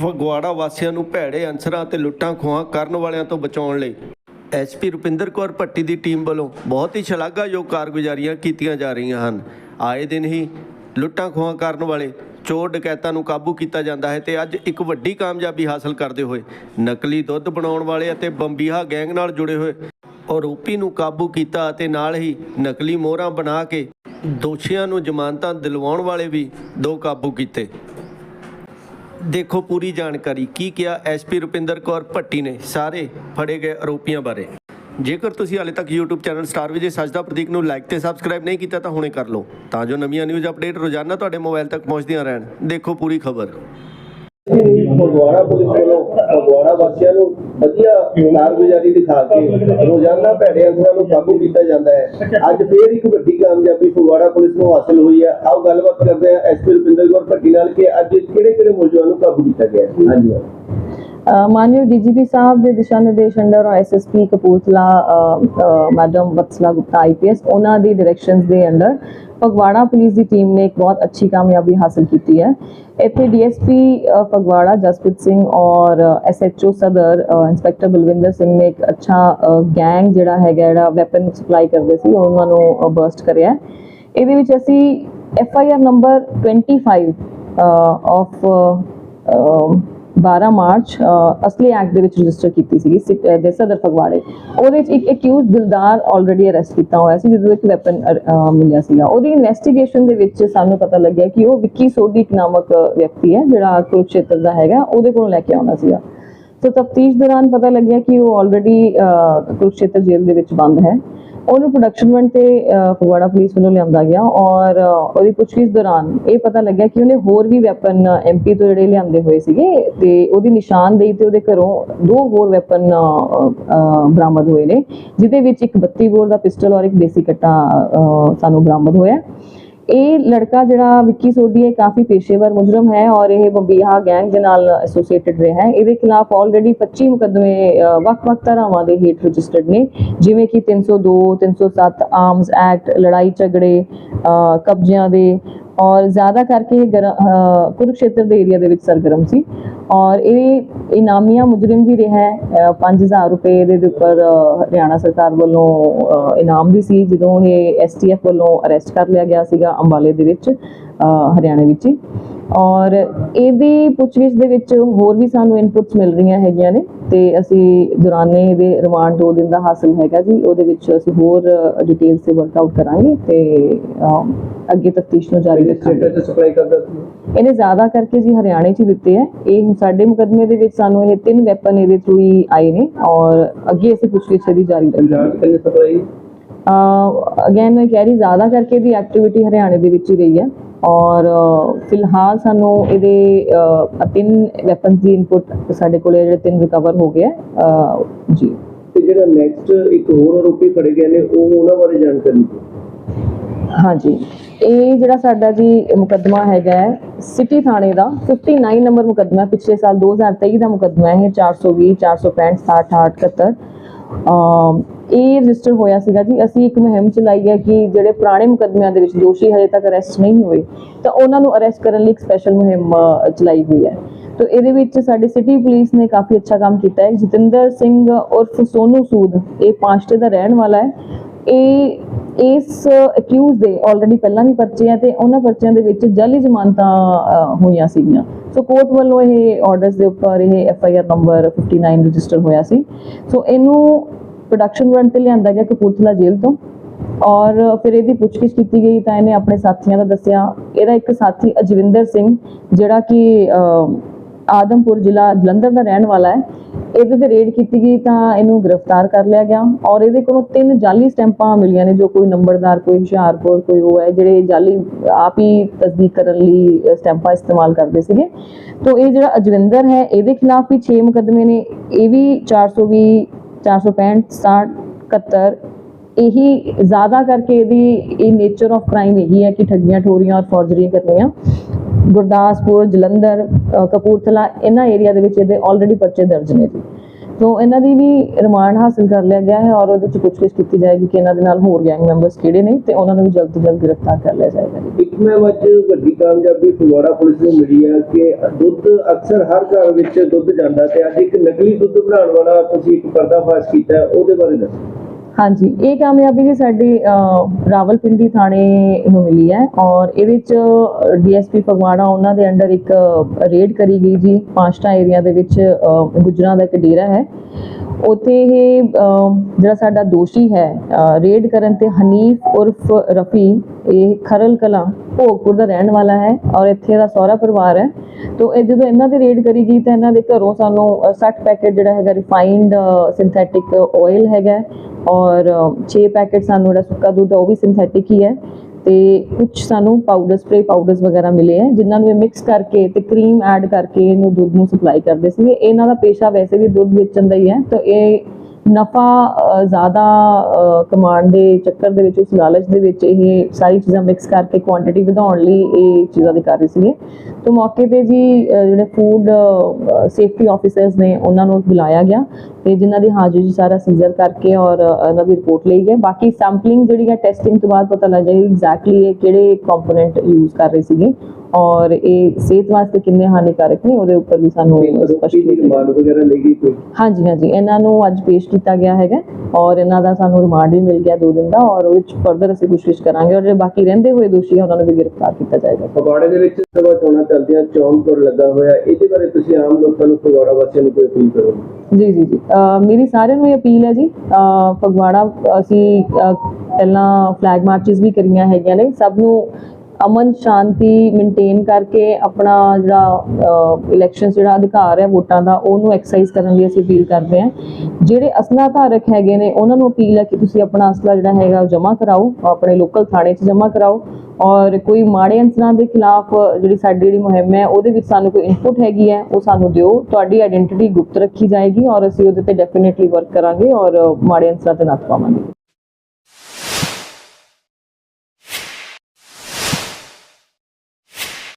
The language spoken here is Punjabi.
ਫਗਵਾੜਾ ਵਾਸੀਆਂ ਨੂੰ ਭੈੜੇ ਅਨਸਰਾਂ ਅਤੇ ਲੁੱਟਾਂ ਖੋਹਾਂ ਕਰਨ ਵਾਲਿਆਂ ਤੋਂ ਬਚਾਉਣ ਲਈ। ਐਸਪੀ ਰੁਪਿੰਦਰ ਕੌਰ ਭੱਟੀ ਦੀ ਟੀਮ ਵੱਲੋਂ ਬਹੁਤ ਹੀ ਸ਼ਲਾਘਾਯੋਗ ਕਾਰਗੁਜ਼ਾਰੀਆਂ ਕੀਤੀਆਂ ਜਾ ਰਹੀਆਂ ਹਨ। ਆਏ ਦਿਨ ਹੀ ਲੁੱਟਾਂ ਖੋਹਾਂ ਕਰਨ ਵਾਲੇ ਚੋਰ ਡਕੈਤਾਂ ਨੂੰ ਕਾਬੂ ਕੀਤਾ ਜਾਂਦਾ ਹੈ ਤੇ ਅੱਜ ਇੱਕ ਵੱਡੀ ਕਾਮਯਾਬੀ ਹਾਸਲ ਕਰਦੇ ਹੋਏ ਨਕਲੀ ਦੁੱਧ ਬਣਾਉਣ ਵਾਲੇ ਅਤੇ ਬੰਬੀਹਾ ਗੈਂਗ ਨਾਲ ਜੁੜੇ ਹੋਏ ਆਰੋਪੀ ਨੂੰ ਕਾਬੂ ਕੀਤਾ ਅਤੇ ਨਾਲ ਹੀ ਨਕਲੀ ਮੋਹਰਾਂ ਬਣਾ ਕੇ ਦੋਸ਼ੀਆਂ ਨੂੰ ਜ਼ਮਾਨਤਾਂ ਦਿਲਵਾਉਣ ਵਾਲੇ ਵੀ ਦੋ ਕਾਬੂ ਕੀਤੇ। ਦੇਖੋ ਪੂਰੀ ਜਾਣਕਾਰੀ। ਕੀ ਕਿਹਾ ਐਸਪੀ ਰੁਪਿੰਦਰ ਕੌਰ ਭੱਟੀ ਨੇ? ਸਾਰੇ ਫੜੇ ਗਏ ਆਰੋਪੀਆਂ ਬਾਰੇ। ਜੇਕਰ ਤੁਸੀਂ ਹਾਲੇ ਤੱਕ YouTube ਚੈਨਲ ਸਟਾਰ ਵਿਜੇ ਸਜਦਾ ਪ੍ਰਤੀਕ ਨੂੰ ਲਾਈਕ ਤੇ ਸਬਸਕ੍ਰਾਈਬ ਨਹੀਂ ਕੀਤਾ ਤਾਂ ਹੁਣੇ ਕਰ ਲਓ। ਤਾਂ ਜੋ ਨਵੀਆਂ ਨਿਊਜ਼ ਅਪਡੇਟ ਰੋਜ਼ਾਨਾ ਤੁਹਾਡੇ ਮੋਬਾਈਲ ਤੱਕ ਪਹੁੰਚਦੀਆਂ ਰਹਿਣ। ਦੇਖੋ ਪੂਰੀ ਖਬਰ। ਫਗਵਾੜਾ ਪੁਲਿਸ ਵੱਲੋਂ ਫਗਵਾੜਾ ਵਾਸੀਆਂ ਨੂੰ ਵਧੀਆ ਕਾਰਗੁਜ਼ਾਰੀ ਦਿਖਾ ਕੇ ਰੋਜ਼ਾਨਾ ਭੈੜੇ ਅਨਸਰਾਂ ਨੂੰ ਕਾਬੂ ਕੀਤਾ ਜਾਂਦਾ ਹੈ। ਅੱਜ ਫੇਰ ਇੱਕ ਵੱਡੀ ਕਾਮਯਾਬੀ ਫਗਵਾੜਾ ਪੁਲਿਸ ਨੂੰ ਹਾਸਲ ਹੋਈ ਹੈ। ਆਓ ਗੱਲਬਾਤ ਕਰਦੇ ਹਾਂ ਐਸਪੀ ਰੁਪਿੰਦਰ ਕੌਰ ਭੱਟੀ ਨਾਲ ਕਿ ਅੱਜ ਕਿਹੜੇ ਕਿਹੜੇ ਮੁਲਜ਼ਮਾਂ ਨੂੰ ਕਾਬੂ ਕੀਤਾ ਗਿਆ ਹਾਂਜੀ। ਮਾਨਯੋਗ ਡੀਜੀਪੀ ਸਾਹਿਬ ਦੇ ਦਿਸ਼ਾ ਨਿਰਦੇਸ਼ ਅੰਡਰ ਔਰ ਐਸਐਸਪੀ ਕਪੂਰਥਲਾ ਅ, ਅ, ਮੈਡਮ ਵਤਸਲਾ ਗੁਪਤਾ ਆਈਪੀਐਸ ਉਹਨਾਂ ਦੀ ਡਾਇਰੈਕਸ਼ਨਸ ਦੇ ਅੰਡਰ ਫਗਵਾੜਾ ਪੁਲਿਸ ਦੀ ਟੀਮ ਨੇ ਇੱਕ ਬਹੁਤ ਅੱਛੀ ਕਾਮਯਾਬੀ ਹਾਸਲ ਕੀਤੀ ਹੈ। ਇੱਥੇ ਡੀਐਸਪੀ ਫਗਵਾੜਾ ਜਸਪ੍ਰੀਤ ਸਿੰਘ ਔਰ ਐਸਐਚਓ ਸਦਰ ਇੰਸਪੈਕਟਰ ਬਲਵਿੰਦਰ ਸਿੰਘ ਨੇ ਇੱਕ ਅੱਛਾ ਗੈਂਗ ਜਿਹੜਾ ਹੈਗਾ ਜਿਹੜਾ ਵੈਪਨ ਸਪਲਾਈ ਕਰਦੇ ਸੀ ਉਹਨਾਂ ਨੂੰ ਬਰਸਟ ਕਰਿਆ ਇਹਦੇ ਵਿੱਚ ਅਸੀਂ F I R number 25 of 12 March ਅਸਲੀ ਐਕਟ ਦੇ ਵਿੱਚ ਰਜਿਸਟਰ ਕੀਤੀ ਸੀਗੀ ਦੇ ਸਦਰ ਫਗਵਾੜੇ। ਉਹਦੇ ਵਿੱਚ ਇੱਕ ਅਕਿਊਜ਼ ਦਿਲਦਾਰ ਆਲਰੇਡੀ ਅਰੈਸਟ ਕੀਤਾ ਹੋਇਆ ਸੀ, ਜਿਹਦੇ ਵਿੱਚ ਵੈਪਨ ਮਿਲਿਆ ਸੀਗਾ। ਉਹਦੀ ਇਨਵੈਸਟੀਗੇਸ਼ਨ ਦੇ ਵਿੱਚ ਸਾਨੂੰ ਪਤਾ ਲੱਗਿਆ ਕਿ ਉਹ ਵਿੱਕੀ ਸੋਢੀ ਇੱਕ ਨਾਮਕ ਵਿਅਕਤੀ ਹੈ, ਜਿਹੜਾ ਕੁਰੂਕਸ਼ੇਤਰ ਦਾ ਹੈਗਾ, ਉਹਦੇ ਕੋਲੋਂ ਲੈ ਕੇ ਆਉਣਾ ਸੀਗਾ। ਸੋ ਤਫਤੀਸ਼ ਦੌਰਾਨ ਪਤਾ ਲੱਗਿਆ ਕਿ ਉਹ ਆਲਰੇਡੀ ਕੁਰੂਕਸ਼ੇਤਰ ਜੇਲ੍ਹ ਦੇ ਵਿੱਚ ਬੰਦ ਹੈ। ਉਹਨੂੰ ਪ੍ਰੋਡਕਸ਼ਨ ਵਨ ਤੇ ਫਗਵਾੜਾ ਪੁਲਿਸ ਵੱਲੋਂ ਲਿਆਂਦਾ ਗਿਆ ਔਰ ਉਹਦੀ ਪੁੱਛਗਿੱਛ ਦੌਰਾਨ ਇਹ ਪਤਾ ਲੱਗਿਆ ਕਿ ਉਹਨੇ ਹੋਰ ਵੀ ਵੈਪਨ ਐਮਪੀ ਤੋਂ ਜਿਹੜੇ ਲਿਆਂਦੇ ਹੋਏ ਸੀਗੇ ਤੇ ਉਹਦੀ ਨਿਸ਼ਾਨਦੇਹੀ ਤੇ ਉਹਦੇ ਘਰੋਂ ਦੋ ਹੋਰ ਵੈਪਨ ਬਰਾਮਦ ਹੋਏ ਨੇ, ਜਿਹਦੇ ਵਿੱਚ ਇੱਕ 32 ਬੋਰ ਦਾ ਪਿਸਟਲ ਔਰ ਇੱਕ ਦੇਸੀ ਕੱਟਾ ਸਾਨੂੰ ਬਰਾਮਦ ਹੋਇਆ। ਇਹ ਲੜਕਾ ਜਿਹੜਾ ਵਿੱਕੀ ਸੋਢੀ ਹੈ ਕਾਫੀ ਪੇਸ਼ੇਵਰ ਮੁਜਰਮ ਹੈ ਔਰ ਇਹ ਬੰਬੀਹਾ ਗੈਂਗ ਦੇ ਨਾਲ ਐਸੋਸੀਏਟਡ ਰਿਹਾ ਹੈ। ਇਹਦੇ ਖਿਲਾਫ ਆਲਰੇਡੀ 25 ਮੁਕੱਦਮੇ ਵੱਖ-ਵੱਖ ਧਾਰਾਵਾਂ ਦੇ ਹੇਠ ਰਜਿਸਟਰਡ ਨੇ। ਜਿਵੇਂ ਕਿ 302 307 ਆਰਮਸ ਐਕਟ ਲੜਾਈ ਝਗੜੇ ਅ, ਕਬਜ਼ਿਆਂ ਦੇ ਔਰ ਜ਼ਿਆਦਾ ਕਰਕੇ ਇਹ ਗਰ- ਅ, ਕੁਰੂਕਸ਼ੇਤਰ ਦੇ ਏਰੀਆ ਦੇ ਵਿੱਚ ਸਰਗਰਮ ਸੀ। ਔਰ ਇਹ ਇਨਾਮੀਆਂ ਮੁਜਰਮ ਵੀ ਰਿਹਾ ਹੈ। ਅ, 5000 ਰੁਪਏ ਦੇ ਉੱਪਰ ਹਰਿਆਣਾ ਸਰਕਾਰ ਵੱਲੋਂ ਇਨਾਮ ਵੀ ਸੀ ਜਦੋਂ ਇਹ ਐਸਟੀਐਫ ਵੱਲੋਂ ਅਰੈਸਟ ਕਰ ਲਿਆ ਗਿਆ ਸੀਗਾ ਅੰਬਾਲੇ ਦੇ ਵਿੱਚ ਅ, ਹਰਿਆਣਾ ਵਿੱਚ ਹੀ। ਔਰ ਇਹਦੀ ਪੁੱਛਗਿੱਛ ਦੇ ਵਿੱਚ ਹੋਰ ਵੀ ਸਾਨੂੰ ਇਨਪੁਟਸ ਮਿਲ ਰਹੀਆਂ ਹੈਗੀਆਂ ਨੇ। ਤੇ ਅਸੀਂ ਦੌਰਾਨੇ ਇਹਦੇ ਰਿਮਾਂਡ 2 ਦਿਨ ਦਾ ਹਾਸਲ ਹੈਗਾ ਜੀ ਉਹਦੇ ਵਿੱਚ ਅਸੀਂ ਹੋਰ ਡਿਟੇਲਸ ਤੇ ਵਰਕਆਊਟ ਕਰਾਂਗੇ ਤੇ ਅੱਗੇ ਤਫਤੀਸ਼ ਨੂੰ ਜਾਰੀ ਰੱਖਾਂਗੇ। ਸਟੇਟਸ ਸਪਲਾਈ ਕਰਦਾ ਸੀ? ਇਹਨੇ ਜ਼ਿਆਦਾ ਕਰਕੇ ਜੀ ਹਰਿਆਣੇ 'ਚ ਦਿੱਤੇ ਹੈ ਇਹ ਸਾਡੇ ਮੁਕਦਮੇ ਦੇ ਵਿੱਚ ਸਾਨੂੰ ਇਹ ਤਿੰਨ ਵੈਪਨ ਇਹਦੇ ਥਰੂ ਹੀ ਆਏ ਨੇ ਔਰ ਅੱਗੇ ਅਸੀਂ ਪੁੱਛਗਿੱਛ ਦੀ ਜਾਰੀ ਰੱਖਾਂਗੇ। ਅਗੇਨ ਮੈਂ ਕਹਿ ਰਹੀ ਜ਼ਿਆਦਾ ਕਰਕੇ ਦੀ ਐਕਟੀਵਿਟੀ ਹਰਿਆਣੇ ਦੇ ਵਿੱਚ ਹੀ ਰਹੀ ਹੈ ਔਰ ਫਿਲਹਾਲ ਸਾਨੂੰ ਇਹਦੇ ਤਿੰਨ ਵੈਪਨਸ ਦੀ ਇਨਪੁਟ ਸਾਡੇ ਕੋਲੇ ਜਿਹੜੇ ਤਿੰਨ ਰਿਕਵਰ ਹੋ ਗਏ ਜੀ। ਤੇ ਜਿਹੜਾ ਨੈਕਸਟ ਇੱਕ ਹੋਰ ਆਰੋਪੀ ਫੜੇ ਗਏ ਨੇ ਉਹ ਉਹਨਾਂ ਬਾਰੇ ਜਾਣਕਾਰੀ ਹਾਂਜੀ। ਇਹ ਜਿਹੜਾ ਸਾਡਾ ਜੀ ਮੁਕੱਦਮਾ ਹੈਗਾ ਸਿਟੀ ਥਾਣੇ ਦਾ 59 ਨੰਬਰ ਮੁਕੱਦਮਾ। ਪਿਛਲੇ ਸਾਲ 2023 ਦਾ ਮੁਕੱਦਮਾ ਹੈ ਇਹ 420 465 68 71 ਅਮ ਇਹ ਰਜਿਸਟਰ ਹੋਇਆ ਸੀਗਾ ਜੀ, ਅਸੀਂ ਇੱਕ ਮੁਹਿੰਮ ਚਲਾਈ ਹੈ ਕਿ ਜਿਹੜੇ ਪੁਰਾਣੇ ਮੁਕੱਦਮਿਆਂ ਦੇ ਵਿੱਚ ਦੋਸ਼ੀ ਹਜੇ ਤੱਕ ਅਰੈਸਟ ਨਹੀਂ ਹੋਏ, ਤਾਂ ਉਹਨਾਂ ਨੂੰ ਅਰੈਸਟ ਕਰਨ ਲਈ ਇੱਕ ਸਪੈਸ਼ਲ ਮੁਹਿੰਮ ਚਲਾਈ ਹੋਈ ਹੈ। ਤੋ ਇਹਦੇ ਵਿੱਚ ਸਾਡੀ ਸਿਟੀ ਪੁਲਿਸ ਨੇ ਕਾਫੀ ਅੱਛਾ ਕੰਮ ਕੀਤਾ ਹੈ। ਜਤਿੰਦਰ ਸਿੰਘ ਉਰਫ ਸੋਨੂ ਸੂਦ, ਇਹ ਪਾਂਚਟੇ ਦਾ ਰਹਿਣ ਵਾਲਾ ਹੈ। ਇਹ ਇਸ ਅਕਿਊਜ਼ ਦੇ ਆਲਰੇਡੀ ਪਹਿਲਾਂ ਵੀ ਪਰਚੇ ਆ ਤੇ ਉਹਨਾਂ ਪਰਚਿਆਂ ਦੇ ਵਿੱਚ ਜਾਲੀ ਜ਼ਮਾਨਤਾਂ ਹੋਈਆਂ ਸੀਗੀਆਂ। ਸੋ ਕੋਰਟ ਵੱਲੋਂ ਇਹ ਆਰਡਰਸ ਦੇ ਉੱਪਰ ਇਹ F I R number 59 register ਹੋਇਆ ਸੀ। ਸੋ ਇਹਨੂੰ ਪ੍ਰੋਡਕਸ਼ਨ ਵਾਰੰਟ ਤੇ ਲਿਆਂਦਾ ਗਿਆ ਕਪੂਰਥਲਾ ਜੇਲ੍ਹ ਤੋਂ। ਔਰ ਫਿਰ ਇਹਦੀ ਪੁੱਛਗਿੱਛ ਕੀਤੀ ਗਈ ਤਾਂ ਇਹਨੇ ਆਪਣੇ ਸਾਥੀਆਂ ਦਾ ਦੱਸਿਆ। ਇਹਦਾ ਇੱਕ ਸਾਥੀ ਅਜਵਿੰਦਰ ਸਿੰਘ, ਜਿਹੜਾ ਕਿ ਆਦਮਪੁਰ ਜ਼ਿਲ੍ਹਾ ਜਲੰਧਰ ਦਾ ਰਹਿਣ ਵਾਲਾ ਹੈ। ਇਹਦੇ ਤੇ ਰੇਡ ਕੀਤੀ ਗਈ ਤਾਂ ਇਹਨੂੰ ਗ੍ਰਿਫਤਾਰ ਕਰ ਲਿਆ ਗਿਆ ਔਰ ਇਹਦੇ ਕੋਲੋਂ ਤਿੰਨ ਜਾਲੀ ਸਟੈਂਪਾਂ ਮਿਲੀਆਂ ਨੇ ਜੋ ਕੋਈ ਨੰਬਰਦਾਰ, ਕੋਈ ਹੁਸ਼ਿਆਰਪੁਰ ਕੋਈ ਉਹ ਹੈ, ਜਿਹੜੇ ਜਾਲੀ ਆਪ ਹੀ ਤਸਦੀਕ ਕਰਨ ਲਈ ਸਟੈਂਪਾਂ ਇਸਤੇਮਾਲ ਕਰਦੇ ਸੀਗੇ। ਤੋਂ ਇਹ ਜਿਹੜਾ ਅਜਵਿੰਦਰ ਹੈ, ਇਹਦੇ ਖਿਲਾਫ ਵੀ 6 ਮੁਕਦਮੇ ਨੇ, ਇਹ ਵੀ 420 465 60 71 ਇਹੀ ਜ਼ਿਆਦਾ ਕਰਕੇ ਇਹਦੀ, ਇਹ ਨੇਚਰ ਆਫ ਕ੍ਰਾਈਮ ਇਹੀ ਹੈ ਕਿ ਠੱਗੀਆਂ, ਠੋਰੀਆਂ ਔਰ ਫੋਰਜਰੀਆਂ ਕਰਨੀਆਂ। ਗੁਰਦਾਸਪੁਰ, ਜਲੰਧਰ ਕਪੂਰਥਲਾ, ਇਹਨਾਂ ਏਰੀਆ ਦੇ ਵਿੱਚ ਇਹਦੇ ਆਲਰੇਡੀ ਪਰਚੇ ਦਰਜ ਨੇ ਜੀ। ਤੋਂ ਇਹਨਾਂ ਦੀ ਵੀ ਰਿਮਾਂਡ ਹਾਸਲ ਕਰ ਲਿਆ ਗਿਆ ਹੈ ਔਰ ਉਹਦੇ ਚ ਪੁੱਛਗਿੱਛ ਕੀਤੀ ਜਾਏਗੀ ਕਿ ਇਹਨਾਂ ਦੇ ਨਾਲ ਹੋਰ ਗੈਂਗ ਮੈਂਬਰਸ ਕਿਹੜੇ ਨੇ ਤੇ ਉਹਨਾਂ ਨੂੰ ਵੀ ਜਲਦ ਤੋਂ ਜਲਦ ਗ੍ਰਿਫਤਾਰ ਕਰ ਲਿਆ ਜਾਏਗਾ ਇੱਕ ਮੈਂ ਅੱਜ ਵੱਡੀ ਕਾਮਯਾਬੀ ਫਗਵਾੜਾ ਪੁਲਿਸ ਨੂੰ ਮਿਲੀ ਹੈ ਕਿ ਦੁੱਧ ਅਕਸਰ ਹਰ ਘਰ ਵਿੱਚ ਦੁੱਧ ਜਾਂਦਾ ਤੇ ਅੱਜ ਇੱਕ ਨਕਲੀ ਦੁੱਧ ਬਣਾਉਣ ਵਾਲਾ ਤੁਸੀਂ ਇੱਕ ਪਰਦਾਫਾਸ਼ ਕੀਤਾ, ਉਹਦੇ ਬਾਰੇ ਦੱਸੋ। ਹਾਂਜੀ ਇਹ ਕਾਮਯਾਬੀ ਜੀ ਸਾਡੀ ਅਹ, ਰਾਵਲਪਿੰਡੀ ਥਾਣੇ ਨੂੰ ਮਿਲੀ ਹੈ ਔਰ ਇਹਦੇ ਚ ਡੀਐਸਪੀ ਫਗਵਾੜਾ ਉਹਨਾਂ ਦੇ ਅੰਡਰ ਇੱਕ ਰੇਡ ਕਰੀ ਗਈ ਜੀ। ਪਾਂਚਟਾ ਏਰੀਆ ਦੇ ਵਿੱਚ ਅਹ, ਗੁੱਜਰਾਂ ਦਾ ਇੱਕ ਡੇਰਾ ਹੈ। ਉੱਥੇ ਇਹ ਜਿਹੜਾ ਸਾਡਾ ਦੋਸ਼ੀ ਹੈ ਰੇਡ ਕਰਨ ਤੇ ਹਨੀਫ ਉਰਫ ਰਫੀ ਇਹ ਖਰਲ ਕਲਾਂ ਭੋਗਪੁਰ ਦਾ ਰਹਿਣ ਵਾਲਾ ਹੈ ਔਰ ਇੱਥੇ ਦਾ ਸਹੁਰਾ ਪਰਿਵਾਰ ਹੈ। ਤੋਂ ਇਹ ਜਦੋਂ ਇਹਨਾਂ ਦੀ ਰੇਡ ਕਰੀ ਗਈ ਤਾਂ ਇਹਨਾਂ ਦੇ ਘਰੋਂ ਸਾਨੂੰ ਅ, 60 ਪੈਕੇਟ ਜਿਹੜਾ ਹੈਗਾ ਰਿਫਾਈਨਡ ਸਿੰਥੈਟਿਕ ਆਇਲ ਹੈਗਾ ਔਰ ਅ, 6 ਪੈਕੇਟ ਸਾਨੂੰ ਜਿਹੜਾ ਸੁੱਕਾ ਦੁੱਧ ਹੈ ਉਹ ਵੀ ਸਿੰਥੈਟਿਕ ਹੀ ਹੈ ਤੇ ਕੁਝ ਸਾਨੂੰ ਪਾਊਡਰ ਸਪਰੇ ਪਾਊਡਰਸ ਵਗੈਰਾ ਮਿਲੇ ਹੈ ਜਿਨ੍ਹਾਂ ਨੂੰ ਇਹ ਮਿਕਸ ਕਰਕੇ ਤੇ ਕਰੀਮ ਐਡ ਕਰਕੇ ਇਹਨੂੰ ਦੁੱਧ ਨੂੰ ਸਪਲਾਈ ਕਰਦੇ ਸੀਗੇ। ਇਹਨਾਂ ਦਾ ਪੇਸ਼ਾ ਵੈਸੇ ਵੀ ਦੁੱਧ ਵੇਚਣ ਦਾ ਹੀ ਹੈ। ਤਾਂ ਇਹ ਨਫਾ ਜ਼ਿਆਦਾ ਕਮਾਉਣ ਦੇ ਚੱਕਰ ਦੇ ਵਿੱਚ, ਉਸ ਲਾਲਚ ਦੇ ਵਿੱਚ ਇਹ ਸਾਰੀ ਚੀਜ਼ਾਂ ਮਿਕਸ ਕਰਕੇ ਕੁਆਂਟੀਟੀ ਵਧਾਉਣ ਲਈ ਇਹ ਚੀਜ਼ਾਂ ਦੇ ਕਰ ਰਹੇ ਸੀਗੇ। ਤੋਂ ਮੌਕੇ ਤੇ ਜੀ ਜਿਹੜੇ ਫੂਡ ਸੇਫਟੀ ਆਫੀਸਰਸ ਨੇ, ਉਹਨਾਂ ਨੂੰ ਬੁਲਾਇਆ ਗਿਆ ਤੇ ਜਿਨ੍ਹਾਂ ਦੀ ਹਾਜ਼ਰੀ 'ਚ ਸਾਰਾ ਸੀਜ਼ਰ ਕਰਕੇ ਔਰ ਇਹਨਾਂ ਦੀ ਰਿਪੋਰਟ ਲਈ ਗਈ ਬਾਕੀ ਸੈਂਪਲਿੰਗ ਜਿਹੜੀ ਹੈ ਟੈਸਟਿੰਗ ਤੋਂ ਬਾਅਦ ਪਤਾ ਲੱਗ ਜਾਏਗੀ ਐਗਜ਼ੈਕਟਲੀ ਇਹ ਕਿਹੜੇ ਕੰਪੋਨੈਂਟ ਯੂਜ਼ ਕਰ ਰਹੇ ਸੀਗੇ। ਔਰ ਇਹ ਸਿਹਤ ਵਾਸਤੇ ਕਿੰਨੇ ਹਾਨੀਕਾਰਕ ਨੇ ਉਹਦੇ ਉੱਪਰ ਵੀ ਸਾਨੂੰ ਸਪਸ਼ਟ ਰਿਮਾਂਡ ਵਗੈਰਾ ਲਈ ਕੋਈ? ਹਾਂਜੀ ਹਾਂਜੀ। ਇਹਨਾਂ ਨੂੰ ਅੱਜ ਪੇਸ਼ ਕੀਤਾ ਗਿਆ ਹੈਗਾ ਔਰ ਇਹਨਾਂ ਦਾ ਸਾਨੂੰ ਰਿਮਾਂਡ ਵੀ ਮਿਲ ਗਿਆ ਦੋ ਦਿਨ ਦਾ ਔਰ ਵਿੱਚ ਫਰਦਰ ਅਸੀਂ ਕੋਸ਼ਿਸ਼ ਕਰਾਂਗੇ ਔਰ ਜਿਹੜੇ ਬਾਕੀ ਰਹਿੰਦੇ ਹੋਏ ਦੋਸ਼ੀ ਉਹਨਾਂ ਨੂੰ ਵੀ ਗ੍ਰਿਫਤਾਰ ਕੀਤਾ ਜਾਏਗਾ। ਫਗਵਾੜੇ ਦੇ ਵਿੱਚ ਸਭਾ ਚੋਣਾਂ ਚੱਲਦੀਆਂ ਚੌਂਕ ਪਰ ਲੱਗਾ ਹੋਇਆ। ਇਹਦੇ ਬਾਰੇ ਤੁਸੀਂ ਆਮ ਲੋਕਾਂ ਨੂੰ ਫਗਵਾੜਾ ਵਾਸੀਆਂ ਨੂੰ ਕੋਈ ਅਪੀਲ ਕਰੋ। ਜੀ ਜੀ ਜੀ। ਮੇਰੀ ਸਾਰਿਆਂ ਨੂੰ ਇਹ ਅਪੀਲ ਹੈ ਜੀ ਫਗਵਾੜਾ ਅਸੀਂ ਪਹਿਲਾਂ ਫਲੈਗ ਮਾਰਚਸ ਵੀ ਕਰੀਆਂ ਹੈਗੀਆਂ ਨੇ। ਸਭ ਨੂੰ ਅਮਨ ਸ਼ਾਂਤੀ ਮੇਨਟੇਨ ਕਰਕੇ ਆਪਣਾ ਜਿਹੜਾ ਇਲੈਕਸ਼ਨ ਜਿਹੜਾ ਅਧਿਕਾਰ ਹੈ ਵੋਟਾਂ ਦਾ, ਉਹਨੂੰ ਐਕਸਰਸਾਈਜ਼ ਕਰਨ ਲਈ ਅਸੀਂ ਅਪੀਲ ਕਰਦੇ ਹਾਂ। ਜਿਹੜੇ ਅਸਲਾ ਧਾਰਕ ਹੈਗੇ ਨੇ, ਉਹਨਾਂ ਨੂੰ ਅਪੀਲ ਹੈ ਕਿ ਤੁਸੀਂ ਆਪਣਾ ਅਸਲਾ ਜਿਹੜਾ ਹੈਗਾ ਉਹ ਜਮ੍ਹਾਂ ਕਰਾਓ, ਆਪਣੇ ਲੋਕਲ ਥਾਣੇ 'ਚ ਜਮ੍ਹਾਂ ਕਰਾਓ। ਔਰ ਕੋਈ ਮਾੜੇ ਅੰਸਰਾਂ ਦੇ ਖਿਲਾਫ ਜਿਹੜੀ ਸਾਡੀ ਜਿਹੜੀ ਮੁਹਿੰਮ ਹੈ, ਉਹਦੇ ਵਿੱਚ ਸਾਨੂੰ ਕੋਈ ਇਨਪੁਟ ਹੈਗੀ ਹੈ, ਉਹ ਸਾਨੂੰ ਦਿਓ। ਤੁਹਾਡੀ ਆਇਡੈਂਟੀਟੀ ਗੁਪਤ ਰੱਖੀ ਜਾਏਗੀ ਔਰ ਅਸੀਂ ਉਹਦੇ ਤੇ ਡੈਫੀਨਿਟਲੀ ਵਰਕ ਕਰਾਂਗੇ ਔਰ ਮਾੜੇ ਅੰਸਰਾਂ ਤੇ ਨੱਥ ਪਾਵਾਂਗੇ।